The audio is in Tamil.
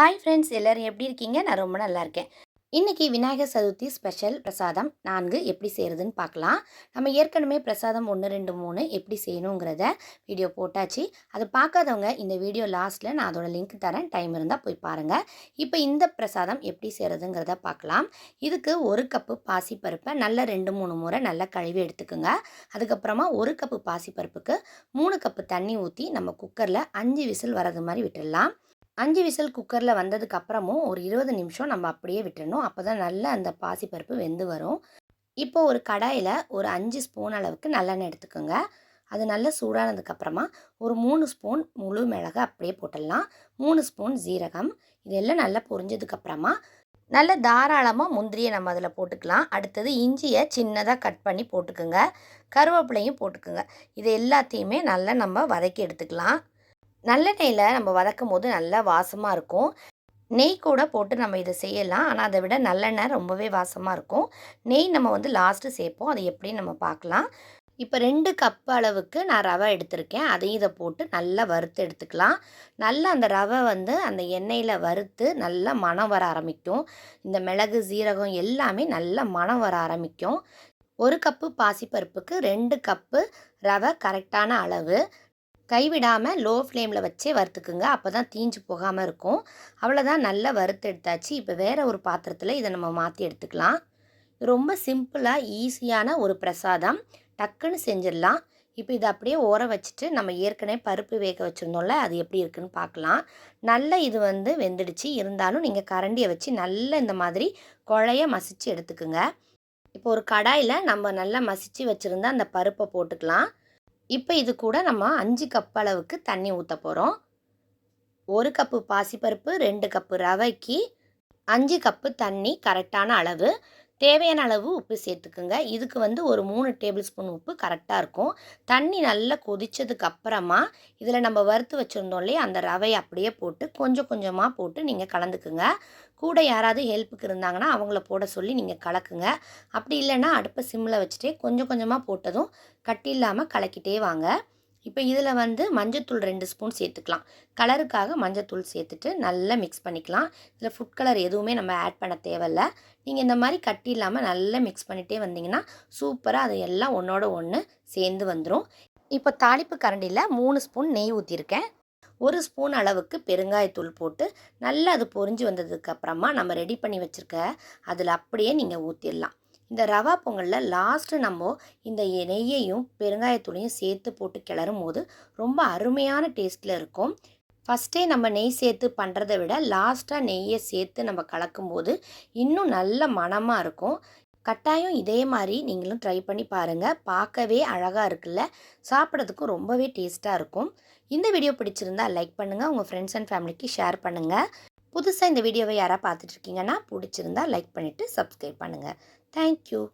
ஹாய் ஃப்ரெண்ட்ஸ் எல்லோரும் எப்படி இருக்கீங்க? நான் ரொம்ப நல்லா இருக்கேன். இன்றைக்கி விநாயகர் சதுர்த்தி ஸ்பெஷல் பிரசாதம் நான்கு எப்படி செய்கிறதுன்னு பார்க்கலாம். நம்ம ஏற்கனவே பிரசாதம் ஒன்று ரெண்டு மூணு எப்படி செய்யணுங்கிறத வீடியோ போட்டாச்சு. அதை பார்க்காதவங்க இந்த வீடியோ லாஸ்ட்டில் நான் அதோட லிங்க் தரேன். டைம் இருந்தால் போய் பாருங்கள் இப்போ இந்த பிரசாதம் எப்படி செய்கிறதுங்கிறத பார்க்கலாம். இதுக்கு ஒரு கப்பு பாசிப்பருப்பை நல்லா ரெண்டு மூணு முறை நல்லா கழுவி எடுத்துக்கோங்க. அதுக்கப்புறமா ஒரு கப்பு பாசிப்பருப்புக்கு மூணு கப்பு தண்ணி ஊற்றி நம்ம குக்கரில் அஞ்சு விசில் வரது மாதிரி விட்டுடலாம். அஞ்சு விசில் குக்கரில் வந்ததுக்கு அப்புறமும் ஒரு இருபது நிமிஷம் நம்ம அப்படியே விட்டுறணும். அப்போ தான் நல்லா அந்த பாசிப்பருப்பு வெந்து வரும். இப்போ ஒரு கடாயில் ஒரு அஞ்சு ஸ்பூன் அளவுக்கு நல்லெண்ணெய் எடுத்துக்கோங்க. அது நல்லா சூடானதுக்கப்புறமா ஒரு மூணு ஸ்பூன் முழு மிளகு அப்படியே போட்டுடலாம். மூணு ஸ்பூன் ஜீரகம் இதெல்லாம் நல்லா பொரிஞ்சதுக்கப்புறமா நல்ல தாராளமாக முந்திரியை நம்ம அதில் போட்டுக்கலாம். அடுத்தது இஞ்சியை சின்னதாக கட் பண்ணி போட்டுக்கோங்க. கருவேப்பிலையும் போட்டுக்கோங்க. இது எல்லாத்தையுமே நல்லா நம்ம வதக்கி எடுத்துக்கலாம். நல்லெண்ணெயில் நம்ம வதக்கும் போது நல்லா வாசமாக இருக்கும். நெய் கூட போட்டு நம்ம இதை செய்யலாம். ஆனால் அதை விட நல்லெண்ணெய் ரொம்பவே வாசமாக இருக்கும். நெய் நம்ம வந்து லாஸ்ட்டு சேர்ப்போம். அதை எப்படின்னு நம்ம பார்க்கலாம். இப்போ ரெண்டு கப் அளவுக்கு நான் ரவை எடுத்திருக்கேன். அதையும் இதை போட்டு நல்லா வறுத்து எடுத்துக்கலாம். நல்லா அந்த ரவை வந்து அந்த எண்ணெயில் வறுத்து நல்லா மனம் வர ஆரம்பிக்கும். இந்த மிளகு சீரகம் எல்லாமே நல்லா மனம் வர ஆரம்பிக்கும். ஒரு கப்பு பாசிப்பருப்புக்கு ரெண்டு கப்பு ரவை கரெக்டான அளவு. கைவிடாமல் லோ ஃப்ளேமில் வச்சே வறுத்துக்குங்க. அப்போ தான் தீஞ்சு போகாமல் இருக்கும். அவ்வளோதான் நல்லா வறுத்து எடுத்தாச்சு. இப்போ வேறு ஒரு பாத்திரத்தில் இதை நம்ம மாற்றி எடுத்துக்கலாம். ரொம்ப சிம்பிளாக ஈஸியான ஒரு பிரசாதம். டக்குன்னு செஞ்சிடலாம். இப்போ இதை அப்படியே ஊற வச்சுட்டு நம்ம ஏற்கனவே பருப்பு வேக வச்சுருந்தோம்ல அது எப்படி இருக்குன்னு பார்க்கலாம். நல்லா இது வந்து வெந்துடுச்சு. இருந்தாலும் நீங்கள் கரண்டியை வச்சு நல்லா இந்த மாதிரி குழைய மசித்து எடுத்துக்குங்க. இப்போ ஒரு கடாயில் நம்ம நல்லா மசித்து வச்சுருந்தா அந்த பருப்பை போட்டுக்கலாம். இப்போ இது கூட நம்ம அஞ்சு கப் அளவுக்கு தண்ணி ஊற்ற போகிறோம் ஒரு கப்பு பாசிப்பருப்பு ரெண்டு கப்பு ரவைக்கு அஞ்சு கப்பு தண்ணி கரெக்டான அளவு. தேவையான அளவு உப்பு சேர்த்துக்குங்க. இதுக்கு வந்து ஒரு மூணு டேபிள் ஸ்பூன் உப்பு கரெக்டாக இருக்கும். தண்ணி நல்லா கொதித்ததுக்கு அப்புறமா இதில் நம்ம வறுத்து வச்சுருந்தோம் இல்லையா அந்த ரவையை அப்படியே போட்டு கொஞ்சம் கொஞ்சமாக போட்டு நீங்கள் கலந்துக்குங்க. கூட யாராவது ஹெல்ப்புக்கு இருந்தாங்கன்னா அவங்கள போட சொல்லி நீங்கள் கலக்குங்க. அப்படி இல்லைன்னா அடுப்பை சிம்மில் வச்சுட்டே கொஞ்சம் கொஞ்சமாக போட்டதும் கட்டி இல்லாமல் கலக்கிட்டே வாங்க. இப்போ இதில் வந்து மஞ்சத்தூள் ரெண்டு ஸ்பூன் சேர்த்துக்கலாம். கலருக்காக மஞ்சத்தூள் சேர்த்துட்டு நல்லா மிக்ஸ் பண்ணிக்கலாம். இதில் ஃபுட் கலர் எதுவுமே நம்ம ஆட் பண்ண தேவையில்ல. நீங்கள் இந்த மாதிரி கட்டி இல்லாமல் நல்லா மிக்ஸ் பண்ணிகிட்டே வந்தீங்கன்னா சூப்பராக அது எல்லாம் ஒன்றோட ஒன்று சேர்ந்து வந்துடும் இப்போ தாளிப்பு கரண்டியில் மூணு ஸ்பூன் நெய் ஊற்றிருக்கேன் ஒரு ஸ்பூன் அளவுக்கு பெருங்காயத்தூள் போட்டு நல்லா அது பொறிஞ்சு வந்ததுக்கப்புறமா நம்ம ரெடி பண்ணி வச்சுருக்க அதில் அப்படியே நீங்கள் ஊற்றிடலாம் இந்த ரவா பொங்கலில் லாஸ்ட்டு நம்ம இந்த நெய்யையும் பெருங்காயத்தூளையும் சேர்த்து போட்டு கிளறும் போது ரொம்ப அருமையான டேஸ்ட்டில் இருக்கும். ஃபஸ்ட்டே நம்ம நெய் சேர்த்து பண்ணுறதை விட லாஸ்ட்டாக நெய்யை சேர்த்து நம்ம கலக்கும்போது இன்னும் நல்ல மணமாக இருக்கும். கட்டாயம் இதே மாதிரி நீங்களும் ட்ரை பண்ணி பாருங்கள் பார்க்கவே அழகாக இருக்குல்ல? சாப்பிட்றதுக்கும் ரொம்பவே டேஸ்ட்டாக இருக்கும். இந்த வீடியோ பிடிச்சிருந்தா லைக் பண்ணுங்கள் உங்கள் ஃப்ரெண்ட்ஸ் அண்ட் ஃபேமிலிக்கு ஷேர் பண்ணுங்கள் புதுசாக இந்த வீடியோவை யாராவது பார்த்துட்ருக்கீங்கன்னா பிடிச்சிருந்தா லைக் பண்ணிவிட்டு சப்ஸ்கிரைப் பண்ணுங்கள் Thank you.